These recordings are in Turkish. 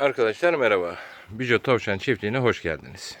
Arkadaşlar merhaba. Bijo Tavşan Çiftliği'ne hoş geldiniz.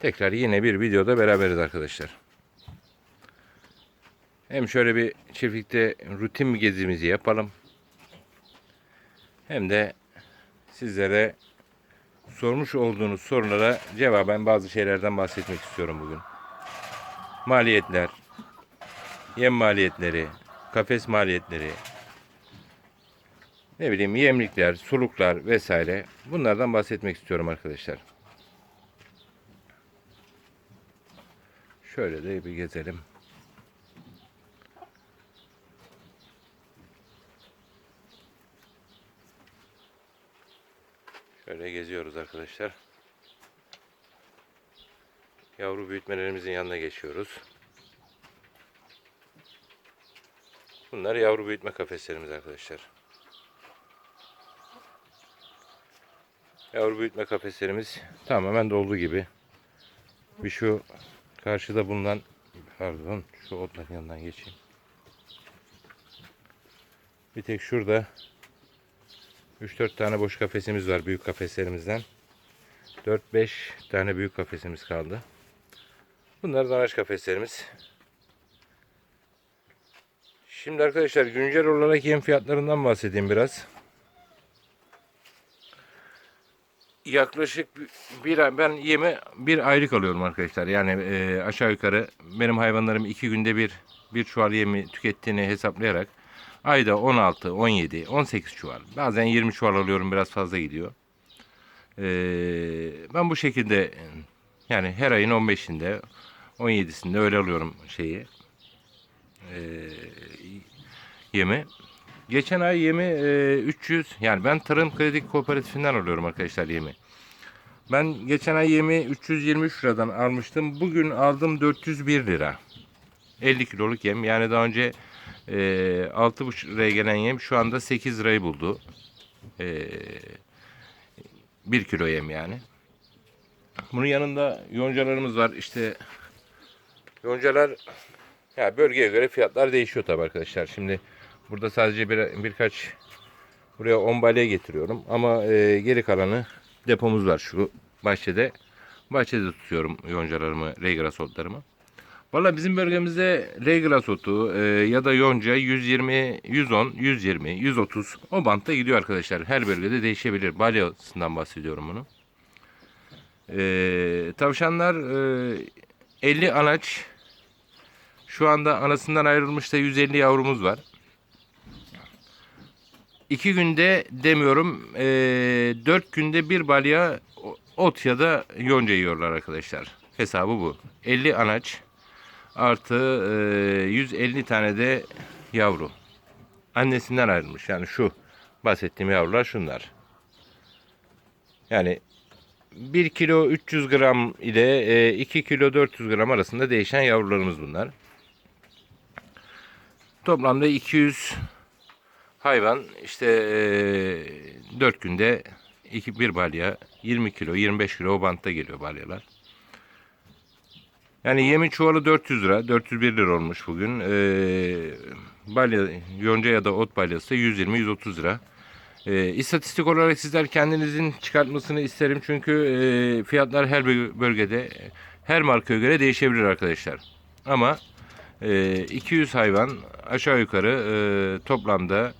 Tekrar yine bir videoda beraberiz arkadaşlar. Hem şöyle bir çiftlikte rutin bir gezimizi yapalım. Hem de sizlere sormuş olduğunuz sorulara cevaben bazı şeylerden bahsetmek istiyorum bugün. Maliyetler, yem maliyetleri, kafes maliyetleri, ne bileyim yemlikler, suluklar vesaire bunlardan bahsetmek istiyorum arkadaşlar. Şöyle de bir gezelim. Şöyle geziyoruz arkadaşlar. Yavru büyütmelerimizin yanına geçiyoruz. Bunlar yavru büyütme kafeslerimiz arkadaşlar. Yavru büyütme kafeslerimiz tamamen doldu gibi. Bir şu karşıda bulunan pardon şu otların yanından geçeyim. Bir tek şurada 3-4 tane boş kafesimiz var büyük kafeslerimizden. 4-5 tane büyük kafesimiz kaldı. Bunlar danaş kafeslerimiz. Şimdi arkadaşlar güncel olarak yem fiyatlarından bahsedeyim biraz. Yaklaşık bir ay ben yeme bir aylık alıyorum arkadaşlar. Yani e, aşağı yukarı benim hayvanlarım iki günde bir bir çuval yemi tükettiğini hesaplayarak ayda 16, 17, 18 çuval. Bazen 20 çuval alıyorum biraz fazla gidiyor. E, ben bu şekilde yani her ayın 15'inde 17'sinde öyle alıyorum şeyi e, yemi. Geçen ay yemi e, 300 yani ben Tarım Kredi Kooperatifinden alıyorum arkadaşlar yemi. Ben geçen ay yemi 323 liradan almıştım. Bugün aldım 401 lira. 50 kiloluk yem. Yani daha önce e, 6,5 liraya gelen yem şu anda 8 lirayı buldu. E, 1 kilo yem yani. Bunun yanında yoncalarımız var. İşte yoncalar ya bölgeye göre fiyatlar değişiyor tabii arkadaşlar. Şimdi Burada sadece bir, birkaç buraya 10 balya getiriyorum. Ama e, geri kalanı depomuz var şu bahçede. Bahçede tutuyorum yoncalarımı, reygras otlarımı. Valla bizim bölgemizde reygras otu e, ya da yonca 120, 110, 120, 130 o bantta gidiyor arkadaşlar. Her bölgede değişebilir. Balyasından bahsediyorum bunu. E, tavşanlar e, 50 anaç. Şu anda anasından ayrılmış da 150 yavrumuz var. İki günde demiyorum, e, dört günde bir balya ot ya da yonca yiyorlar arkadaşlar. Hesabı bu. 50 anaç artı e, 150 tane de yavru. Annesinden ayrılmış. Yani şu bahsettiğim yavrular şunlar. Yani 1 kilo 300 gram ile 2 kilo 400 gram arasında değişen yavrularımız bunlar. Toplamda 200 hayvan işte e, 4 günde 2 bir balya 20 kilo 25 kilo o bantta geliyor balyalar. Yani yemin çuvalı 400 lira 401 lira olmuş bugün. E, balya yonca ya da ot balyası 120-130 lira. E, istatistik olarak sizler kendinizin çıkartmasını isterim çünkü e, fiyatlar her bölgede her markaya göre değişebilir arkadaşlar. Ama e, 200 hayvan aşağı yukarı e, toplamda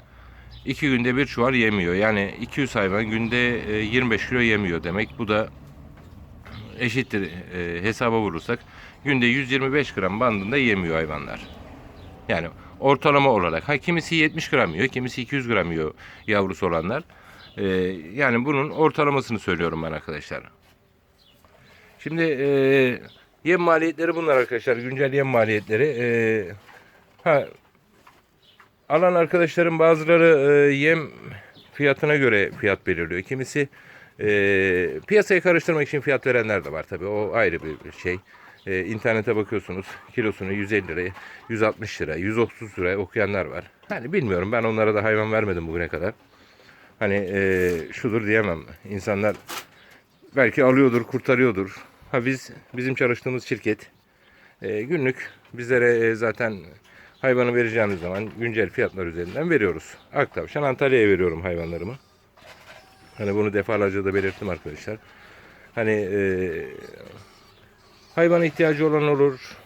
iki günde bir çuval yemiyor. Yani 200 hayvan günde 25 e, kilo yemiyor demek. Bu da eşittir e, hesaba vurursak günde 125 gram bandında yemiyor hayvanlar. Yani ortalama olarak. Ha kimisi 70 gram yiyor, kimisi 200 gram yiyor yavrusu olanlar. E, yani bunun ortalamasını söylüyorum ben arkadaşlar. Şimdi e, yem maliyetleri bunlar arkadaşlar. Güncel yem maliyetleri. E, ha alan arkadaşlarım bazıları e, yem fiyatına göre fiyat belirliyor. Kimisi e, piyasayı karıştırmak için fiyat verenler de var tabii. O ayrı bir şey. E, internete bakıyorsunuz kilosunu 150 liraya, 160 lira, 130 liraya okuyanlar var. Hani bilmiyorum ben onlara da hayvan vermedim bugüne kadar. Hani e, şudur diyemem. İnsanlar belki alıyordur, kurtarıyordur. Ha biz bizim çalıştığımız şirket e, günlük bizlere e, zaten Hayvanı vereceğimiz zaman güncel fiyatlar üzerinden veriyoruz. Aktavşan Antalya'ya veriyorum hayvanlarımı. Hani bunu defalarca da belirttim arkadaşlar. Hani e, hayvana ihtiyacı olan olur.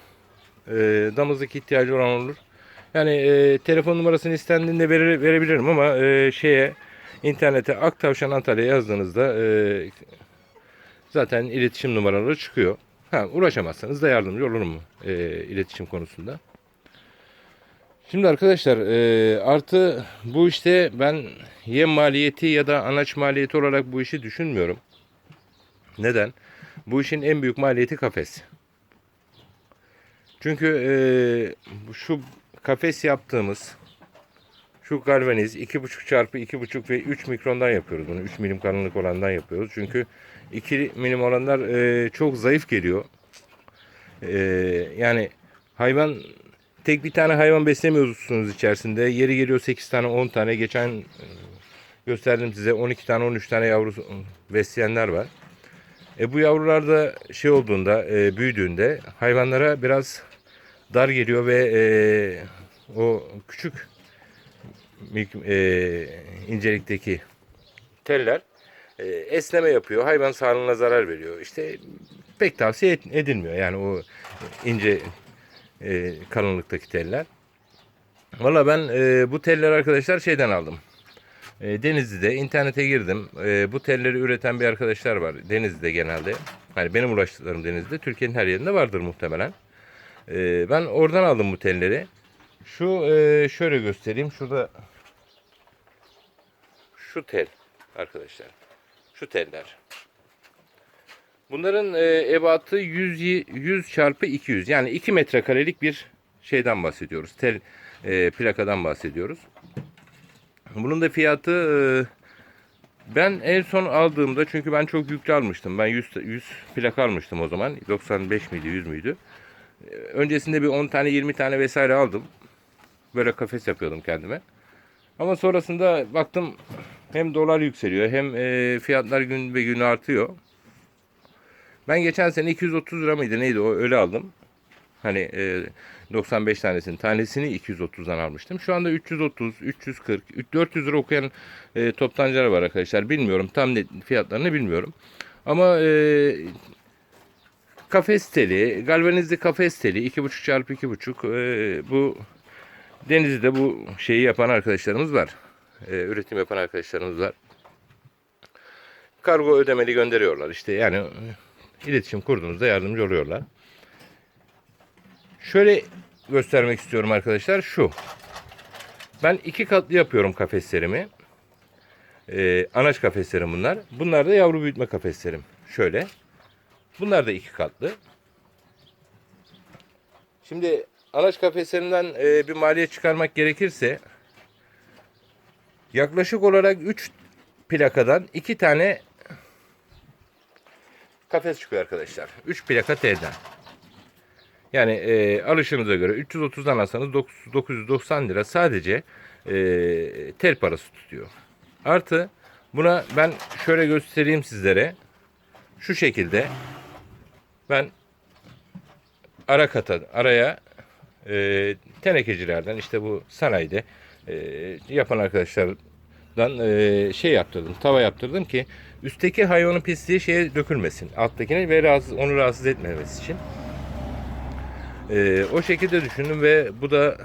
E, damızlık ihtiyacı olan olur. Yani e, telefon numarasını istendiğinde vere- verebilirim ama e, şeye internete Aktavşan Antalya yazdığınızda e, zaten iletişim numaraları çıkıyor. Ha, uğraşamazsanız da yardımcı olurum e, iletişim konusunda. Şimdi arkadaşlar e, artı bu işte ben yem maliyeti ya da anaç maliyeti olarak bu işi düşünmüyorum. Neden? Bu işin en büyük maliyeti kafes. Çünkü e, şu kafes yaptığımız şu galvaniz 2,5 çarpı 2,5 ve 3 mikrondan yapıyoruz bunu. 3 milim kalınlık olandan yapıyoruz. Çünkü 2 milim olanlar e, çok zayıf geliyor. E, yani hayvan tek bir tane hayvan beslemiyorsunuz içerisinde. Yeri geliyor 8 tane 10 tane. Geçen e, gösterdim size 12 tane 13 tane yavru besleyenler var. E bu yavrular da şey olduğunda e, büyüdüğünde hayvanlara biraz dar geliyor ve e, o küçük e, incelikteki teller e, esneme yapıyor. Hayvan sağlığına zarar veriyor. İşte pek tavsiye edilmiyor. Yani o ince e, kalınlıktaki teller. Valla ben e, bu teller arkadaşlar şeyden aldım. E, Denizli'de internete girdim. E, bu telleri üreten bir arkadaşlar var. Denizli'de genelde. Hani benim ulaştıklarım Denizli'de. Türkiye'nin her yerinde vardır muhtemelen. E, ben oradan aldım bu telleri. Şu e, şöyle göstereyim. Şurada şu tel arkadaşlar. Şu teller. Bunların e, ebatı 100, y- 100 çarpı 200. Yani 2 metrekarelik bir şeyden bahsediyoruz. Tel e, plakadan bahsediyoruz. Bunun da fiyatı e, ben en son aldığımda çünkü ben çok yüklü almıştım. Ben 100, 100 plaka almıştım o zaman. 95 miydi 100 müydü? E, Öncesinde bir 10 tane 20 tane vesaire aldım. Böyle kafes yapıyordum kendime. Ama sonrasında baktım hem dolar yükseliyor hem e, fiyatlar gün be gün artıyor. Ben geçen sene 230 lira mıydı neydi o öyle aldım. Hani e, 95 tanesinin tanesini 230'dan almıştım. Şu anda 330, 340, 400 lira okuyan e, toptancılar var arkadaşlar. Bilmiyorum tam net fiyatlarını bilmiyorum. Ama e, kafes teli, galvanizli kafes teli 2,5 çarpı 2,5 e, bu Denizli'de bu şeyi yapan arkadaşlarımız var. E, üretim yapan arkadaşlarımız var. Kargo ödemeli gönderiyorlar. İşte yani iletişim kurduğunuzda yardımcı oluyorlar. Şöyle göstermek istiyorum arkadaşlar. Şu. Ben iki katlı yapıyorum kafeslerimi. Ee, anaç kafeslerim bunlar. Bunlar da yavru büyütme kafeslerim. Şöyle. Bunlar da iki katlı. Şimdi anaç kafeslerinden e, bir maliyet çıkarmak gerekirse yaklaşık olarak 3 plakadan 2 tane kafes çıkıyor arkadaşlar. 3 plaka T'den. Yani e, alışınıza göre 330'dan alsanız 9- 990 lira sadece e, tel parası tutuyor. Artı buna ben şöyle göstereyim sizlere. Şu şekilde ben ara kata araya e, tenekecilerden işte bu sanayide e, yapan arkadaşlardan e, şey yaptırdım tava yaptırdım ki üstteki hayvanın pisliği şeye dökülmesin alttakine ve rahatsız, onu rahatsız etmemesi için. Ee, o şekilde düşündüm ve bu da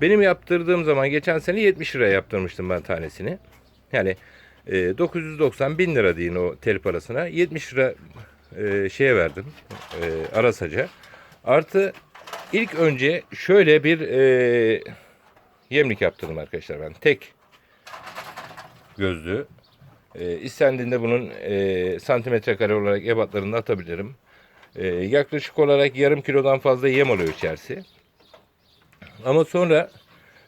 benim yaptırdığım zaman geçen sene 70 liraya yaptırmıştım ben tanesini. Yani e, 990 bin lira deyin o tel parasına 70 lira e, şeye verdim e, arasaca. Artı ilk önce şöyle bir e, yemlik yaptırdım arkadaşlar ben tek gözlü. E, istendiğinde bunun e, santimetre kare olarak ebatlarını atabilirim. Ee, yaklaşık olarak yarım kilodan fazla yem alıyor içerisi. Ama sonra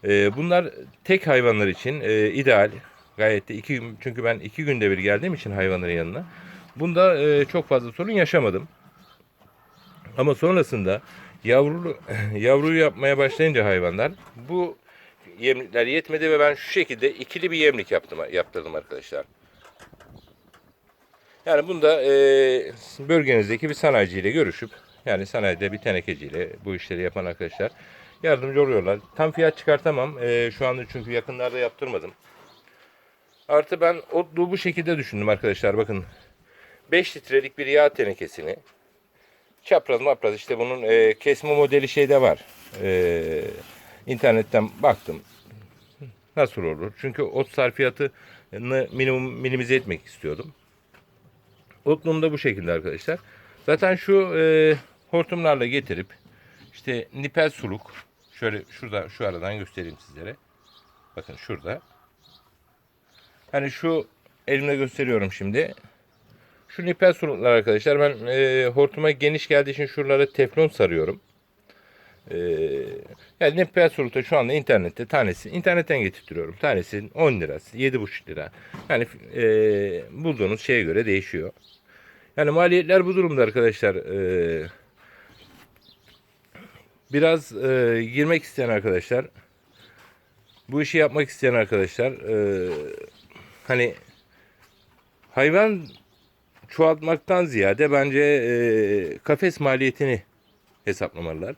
e, bunlar tek hayvanlar için e, ideal. Gayet de iki çünkü ben iki günde bir geldiğim için hayvanların yanına. Bunda e, çok fazla sorun yaşamadım. Ama sonrasında yavru yavruyu yapmaya başlayınca hayvanlar bu yemlikler yetmedi ve ben şu şekilde ikili bir yemlik yaptım yaptırdım arkadaşlar. Yani bunda e, bölgenizdeki bir sanayiciyle görüşüp yani sanayide bir tenekeciyle bu işleri yapan arkadaşlar yardımcı oluyorlar. Tam fiyat çıkartamam. E, şu anda çünkü yakınlarda yaptırmadım. Artı ben otluğu bu şekilde düşündüm arkadaşlar. Bakın 5 litrelik bir yağ tenekesini çapraz mapraz işte bunun e, kesme modeli şeyde var. E, internetten baktım. Nasıl olur? Çünkü ot sarfiyatını minimum minimize etmek istiyordum. Otluğum da bu şekilde arkadaşlar. Zaten şu e, hortumlarla getirip işte nipel suluk şöyle şurada şu aradan göstereyim sizlere. Bakın şurada. Hani şu elimle gösteriyorum şimdi. Şu nipel suluklar arkadaşlar ben e, hortuma geniş geldiği için şuralara teflon sarıyorum. E, yani nipel sulukta şu anda internette tanesi internetten getirtiyorum. Tanesi 10 lirası 7,5 lira. Yani e, bulduğunuz şeye göre değişiyor. Yani maliyetler bu durumda arkadaşlar. E, biraz e, girmek isteyen arkadaşlar bu işi yapmak isteyen arkadaşlar e, hani hayvan çoğaltmaktan ziyade bence e, kafes maliyetini hesaplamalılar.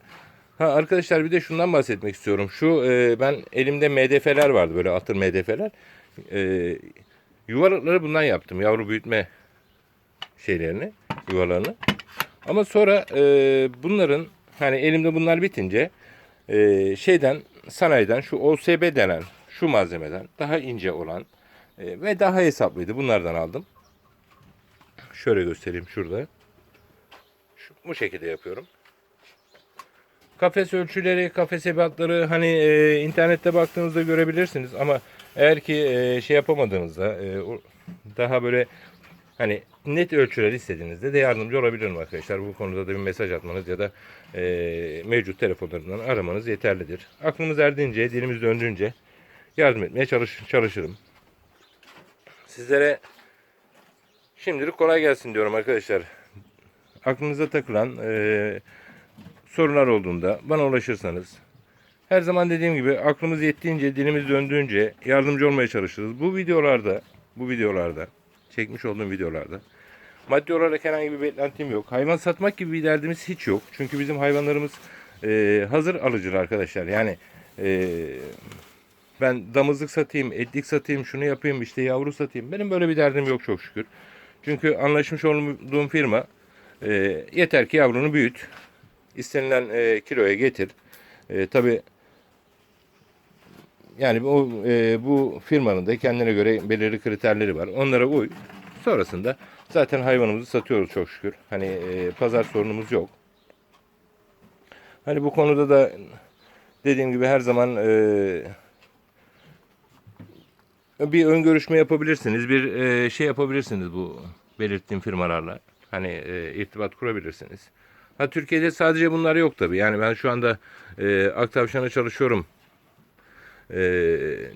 Ha arkadaşlar bir de şundan bahsetmek istiyorum. Şu e, ben elimde MDF'ler vardı böyle atır MDF'ler. E, yuvarlıkları bundan yaptım. Yavru büyütme şeylerini, yuvalarını. Ama sonra e, bunların hani elimde bunlar bitince e, şeyden sanayiden şu OSB denen şu malzemeden daha ince olan e, ve daha hesaplıydı. Bunlardan aldım. Şöyle göstereyim şurada. Şu, bu şekilde yapıyorum. Kafes ölçüleri, kafes ebatları hani e, internette baktığınızda görebilirsiniz ama eğer ki e, şey yapamadığınızda e, daha böyle hani net ölçüler istediğinizde de yardımcı olabilirim arkadaşlar. Bu konuda da bir mesaj atmanız ya da e, mevcut telefonlarından aramanız yeterlidir. Aklımız erdiğince, dilimiz döndüğünce yardım etmeye çalış, çalışırım. Sizlere şimdilik kolay gelsin diyorum arkadaşlar. Aklınıza takılan e, sorunlar olduğunda bana ulaşırsanız her zaman dediğim gibi aklımız yettiğince, dilimiz döndüğünce yardımcı olmaya çalışırız. Bu videolarda, bu videolarda, çekmiş olduğum videolarda maddi olarak herhangi bir beklentim yok. Hayvan satmak gibi bir derdimiz hiç yok. Çünkü bizim hayvanlarımız e, hazır alıcılar arkadaşlar. Yani e, ben damızlık satayım, etlik satayım, şunu yapayım, işte yavru satayım. Benim böyle bir derdim yok çok şükür. Çünkü anlaşmış olduğum firma e, yeter ki yavrunu büyüt. İstenilen e, kiloya getir. E, Tabi yani bu, e, bu firmanın da kendine göre belirli kriterleri var. Onlara uy. Sonrasında zaten hayvanımızı satıyoruz çok şükür. Hani e, pazar sorunumuz yok. Hani bu konuda da dediğim gibi her zaman e, bir ön görüşme yapabilirsiniz. Bir e, şey yapabilirsiniz bu belirttiğim firmalarla. Hani e, irtibat kurabilirsiniz. Ha Türkiye'de sadece bunlar yok tabii. Yani ben şu anda e, Aktavşan'a çalışıyorum e,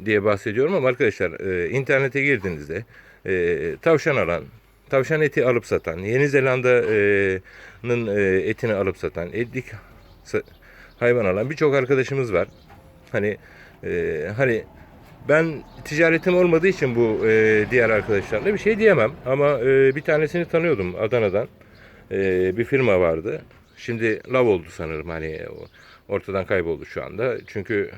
diye bahsediyorum ama arkadaşlar e, internete girdiğinizde e, tavşan alan, tavşan eti alıp satan, Yeni Zelanda'nın e, etini alıp satan, etlik hayvan alan birçok arkadaşımız var. Hani e, hani ben ticaretim olmadığı için bu e, diğer arkadaşlarla bir şey diyemem. Ama e, bir tanesini tanıyordum Adana'dan. E, bir firma vardı. Şimdi lav oldu sanırım hani o- ortadan kayboldu şu anda. Çünkü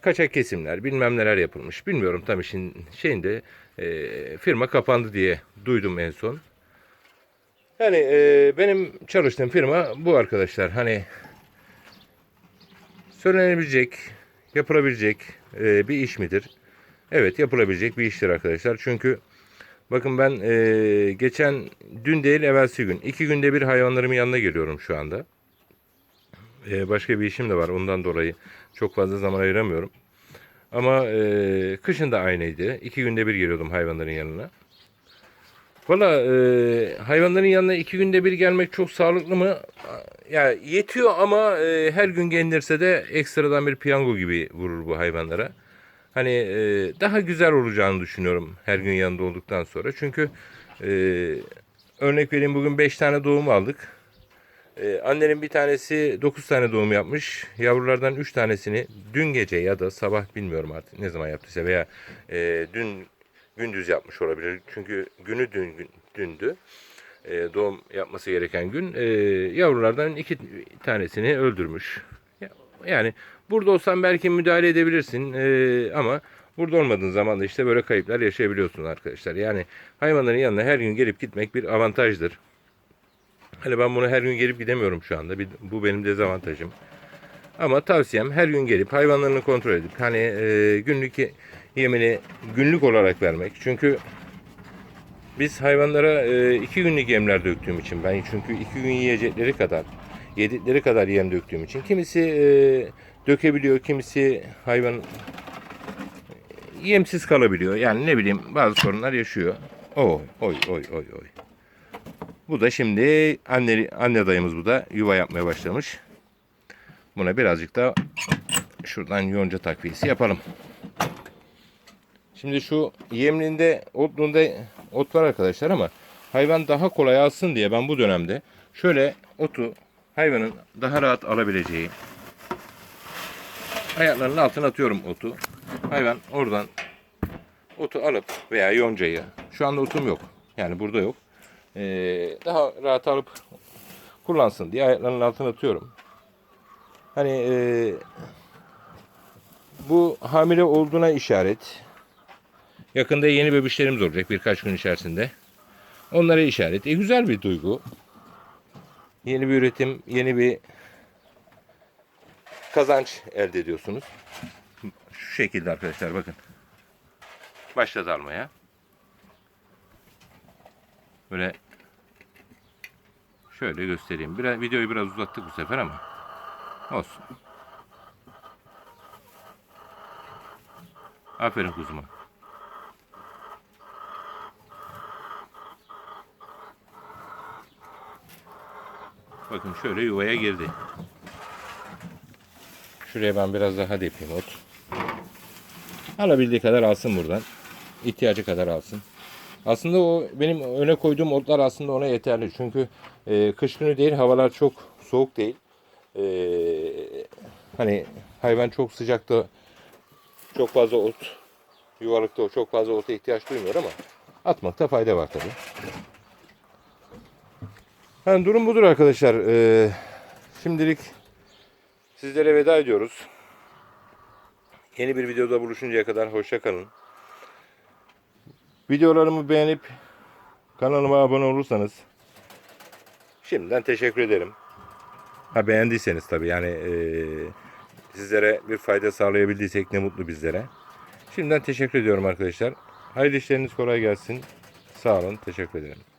kaçak kesimler bilmem neler yapılmış. Bilmiyorum tam işin şeyinde e, firma kapandı diye duydum en son. Yani e, benim çalıştığım firma bu arkadaşlar. Hani söylenebilecek, yapılabilecek e, bir iş midir? Evet yapılabilecek bir iştir arkadaşlar. Çünkü bakın ben e, geçen dün değil evvelsi gün iki günde bir hayvanlarımın yanına geliyorum şu anda. E, başka bir işim de var ondan dolayı çok fazla zaman ayıramıyorum. Ama e, kışın da aynıydı. İki günde bir geliyordum hayvanların yanına. Valla e, hayvanların yanına iki günde bir gelmek çok sağlıklı mı? Ya yetiyor ama e, her gün gelinirse de ekstradan bir piyango gibi vurur bu hayvanlara. Hani e, daha güzel olacağını düşünüyorum her gün yanında olduktan sonra. Çünkü e, örnek vereyim bugün 5 tane doğum aldık. Ee, annenin bir tanesi 9 tane doğum yapmış. Yavrulardan 3 tanesini dün gece ya da sabah bilmiyorum artık ne zaman yaptıysa veya e, dün gündüz yapmış olabilir. Çünkü günü dün dündü. E, doğum yapması gereken gün. E, yavrulardan iki tanesini öldürmüş. Ya- Yani burada olsan belki müdahale edebilirsin e, ama Burada olmadığın zaman da işte böyle kayıplar yaşayabiliyorsunuz arkadaşlar. Yani hayvanların yanına her gün gelip gitmek bir avantajdır. Hani ben bunu her gün gelip gidemiyorum şu anda. Bu benim dezavantajım. Ama tavsiyem her gün gelip hayvanlarını kontrol edip hani e, günlük ye- yemini günlük olarak vermek. Çünkü biz hayvanlara e, iki günlük yemler döktüğüm için ben çünkü iki gün yiyecekleri kadar yedikleri kadar yem döktüğüm için kimisi e, dökebiliyor kimisi hayvan yemsiz kalabiliyor. Yani ne bileyim bazı sorunlar yaşıyor. Oy oy oy oy oy. Bu da şimdi anne, anne dayımız bu da yuva yapmaya başlamış. Buna birazcık da şuradan yonca takviyesi yapalım. Şimdi şu yemliğinde, otluğunda ot var arkadaşlar ama hayvan daha kolay alsın diye ben bu dönemde şöyle otu hayvanın daha rahat alabileceği ayaklarının altına atıyorum otu. Hayvan oradan otu alıp veya yoncayı şu anda otum yok. Yani burada yok. Ee, daha rahat alıp kullansın diye ayaklarının altına atıyorum. Hani e, bu hamile olduğuna işaret. Yakında yeni bebişlerimiz olacak birkaç gün içerisinde. Onlara işaret. E, güzel bir duygu. Yeni bir üretim, yeni bir kazanç elde ediyorsunuz. Şu şekilde arkadaşlar bakın. Başladı almaya. Böyle şöyle göstereyim. Biraz, videoyu biraz uzattık bu sefer ama olsun. Aferin kuzuma. Bakın şöyle yuvaya girdi. Şuraya ben biraz daha depeyim ot. Alabildiği kadar alsın buradan. İhtiyacı kadar alsın. Aslında o benim öne koyduğum otlar aslında ona yeterli. Çünkü e, kış günü değil havalar çok soğuk değil. E, hani hayvan çok sıcakta çok fazla ot yuvalıkta çok fazla ota ihtiyaç duymuyor ama atmakta fayda var tabii. Yani durum budur arkadaşlar. Ee, şimdilik sizlere veda ediyoruz. Yeni bir videoda buluşuncaya kadar hoşça kalın. Videolarımı beğenip kanalıma abone olursanız şimdiden teşekkür ederim. Ha beğendiyseniz tabii yani ee, sizlere bir fayda sağlayabildiysek ne mutlu bizlere. Şimdiden teşekkür ediyorum arkadaşlar. Hayırlı işleriniz kolay gelsin. Sağ olun. Teşekkür ederim.